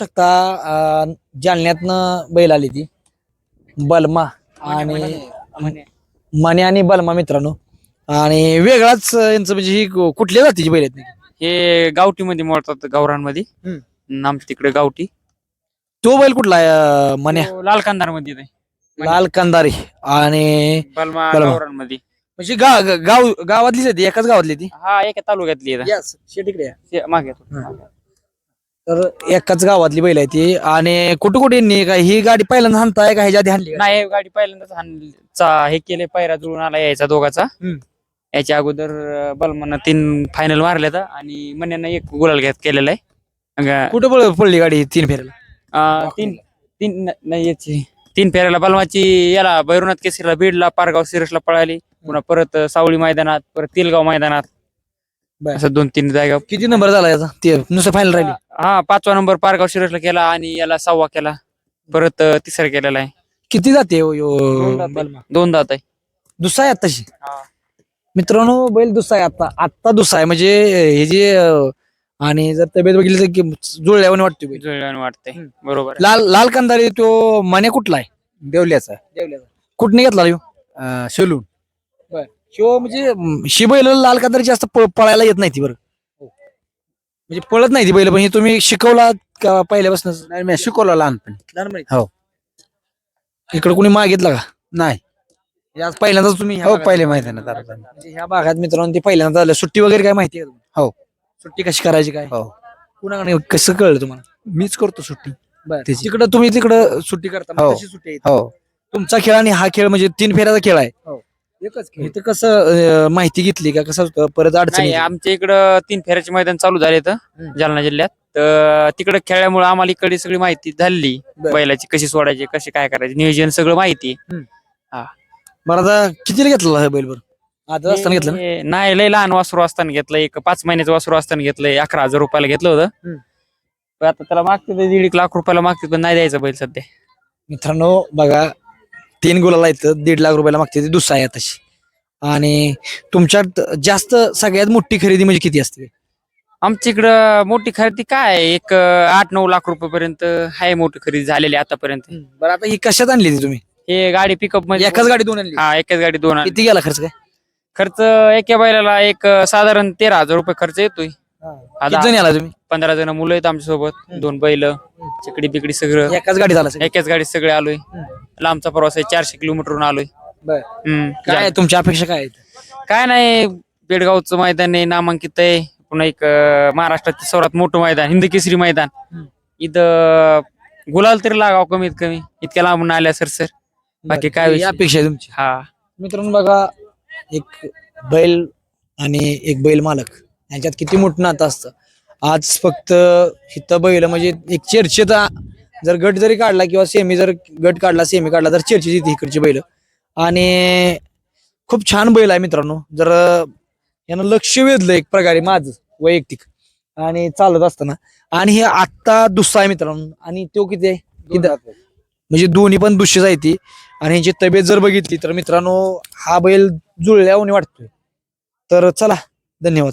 शकता जालन्यातनं बैल आली ती. बलमा आणि मने आणि बलमा मित्रांनो. आणि वेगळाच यांचं म्हणजे ही कुठल्या जातीची बैल आहेत? हे गावठी मध्ये मोडतात गावरांमध्ये. आमच्या तिकडे गावठी. तो बैल कुठला आहे मन्या? लाल कांदारमध्ये लाल कंदारी. आणि बलमा बलमा. गावरांमध्ये म्हणजे गा गा- गाव गावातलीच आहे ती एकाच गावातली ती? हा एका तालुक्यातली आहे. मागे. तर एकाच गावातली बैल आहे ती. आणि कुठे कुठे यांनी काय ही गाडी पहिल्यांदा हाणताय का? ह्याच्या आधी हाणली का? नाही गाडी पहिल्यांदाच हाण- चा- हे केले पायरा जुळून आला यायचा दोघाचा. हम्म. याच्या अगोदर बलमानं तीन फायनल मारल्यात आणि मन्यानं एक गुलाल घेत केलेला आहे. कुठे पळ- पडली गाडी तीन फेऱ्याला? अं, तीन तीन न- नाही याची तीन फेऱ्याला बलमाची याला भैरवनाथ केसरीला बीडला पारगाव सिरसला पळाली. पुन्हा परत सावळी मैदानात परत तिलगाव मैदानात. बर. असं दोन तीन जागा किती नंबर झाला याचा? ते नुसतं फायनल राहिली. हा पाचवा नंबर पारगाव सिरसला केला आणि याला सहावा केला. परत अं, तिसरा केलेला आहे. किती जाते हो यो दोन दात बलमा? दोन दात आहे. दुसरा आहे आत्ताशी? मित्रांनो बैल दुसरा आहे आता आत्ता दुसरा आहे. म्हणजे हे जे अं, आणि जर तब्येत बघितली तर की जुळल्यावर वाटते बैल. जुळल्यावानी वाटतंय हम्म. बरोबर आहे. लाल लाल कंदारी तो मने कुठला आहे? देवल्याचा. कुठने घेतला? शेलून. ह्यो म्हणजे ही बैल लाल कंदारी जास्त प- पळायला येत नाही ती बरं. म्हणजे पळत नाही ती बैल पण हे तुम्ही शिकवला का पहिल्यापासून? नाही मी शिकवलं लहानपणी. हो. इकडे कोणी मागितला का? नाही. हे आज पहिल्यांदाच तुम्ही ह्या हो भागात- पहिले आलो आम्ही. म्हणजे ह्या भागात मित्रांनो ते पहिल्यांदा आलं. सुट्टी वगैरे काय माहिती आहे का तुम्हाला? हो. सुट्टी कशी करायची काय? हो. कुणाकडे कसं कळलं तुम्हाला? मीच करतो सुट्टी. त्याची. तिकडं तुम्ही तिकडं सुट्टी करता मग हो. सुट्टी आहे? हो. तुमचा खेळ आणि हा खेळ म्हणजे तीन फेऱ्याचा खेळ आहे. एकच इथं कसं अं, माहिती घेतली का? कसं होतं? परत अडचणी नाही आमच्या इकडं तीन फेऱ्याचे मैदान चालू झाले तर हम्म. जालना जिल्ह्यात. तर तिकडे खेळल्यामुळे आम्हाला इकडे सगळी माहिती झाली. बरं. बैलाची कशी सोडायची कशी काय करायची नियोजन सगळं माहिती. बरं आता कितीला घेतला हा बैल बरं? आता असताना घेतलं ना? हे- नाही लय लहान वासरू असताना घेतलं. एक पाच महिन्याचं वासरू असताना घेतलंय अकरा हजार रुपयाला घेतलं होतं. हम्म. पण आता त्याला मागते ते दीड एक लाख रुपयाला मागते पण नाही द्यायचं बैल सध्या. मित्रांनो बघा तीन गुलाला येतं दीड लाख रुपयाला मागते ती दुसरा आहे तशी आणि तुमच्यात जास्त सगळ्यात मोठी खरेदी म्हणजे किती असते? आमच्या इकडं मोठी खरेदी काय? एक अं, आठ नऊ लाख रुपयापर्यंत आहे मोठी खरेदी झालेली आतापर्यंत. बरं आता ही कशात आणली ती तुम्ही? हे गाडी पिकअपमध्ये एकाच गाडी दोन आणली? हा एकाच गाडी दोन आणली. किती गेला खर्च काय? खर्च एका बैलाला एक अं, साधारण तेरा हजार रुपये खर्च येतोय. किती जण आला तुम्ही? पंधरा जण मुलं आहेत आमच्यासोबत दोन बैल चिकडी बिकडी सगळं. एकाच गाडी झाला एकाच गाडीत सगळे आलोय. लांबचा प्रवास आहे चारशे किलोमीटरवरून आलोय. बरं. हम्म. काय आहे तुमच्या अपेक्षा काय आहेत? काय नाही बेडगावचं मैदान आहे नामांकित आहे. पुन्हा एक अं, महाराष्ट्रातील सर्वात मोठं मैदान हिंद केसरी मैदान. इथं गुलाल तरी लागाव कमीत कमी. इतक्या लांबून आल्या सर सर. बाकी काय ही विषय? अपेक्षा आहे तुमची. हा. मित्रांनो बघा एक बैल आणि एक बैल मालक यांच्यात किती मोठं नातं असतं. आज फक्त इथं बैल म्हणजे एक चर्चेचा जर गट जरी काढला किंवा सेमी जर गट काढला सेमी काढला तर चर्चेची इकडची बैल. आणि खूप छान बैल आहे मित्रांनो. जर यानं लक्ष वेधलं एक प्रकारे माझं वैयक्तिक. आणि चालत असताना. आणि हे आत्ता दुसरा आहे मित्रांनो. आणि तो किती आहे? किती? म्हणजे दोन्ही पण दुष्यच आहे ती. आणि ह्यांची तब्येत जर बघितली तर मित्रांनो हा बैल जुळल्यावर वाटतोय. तर चला धन्यवाद.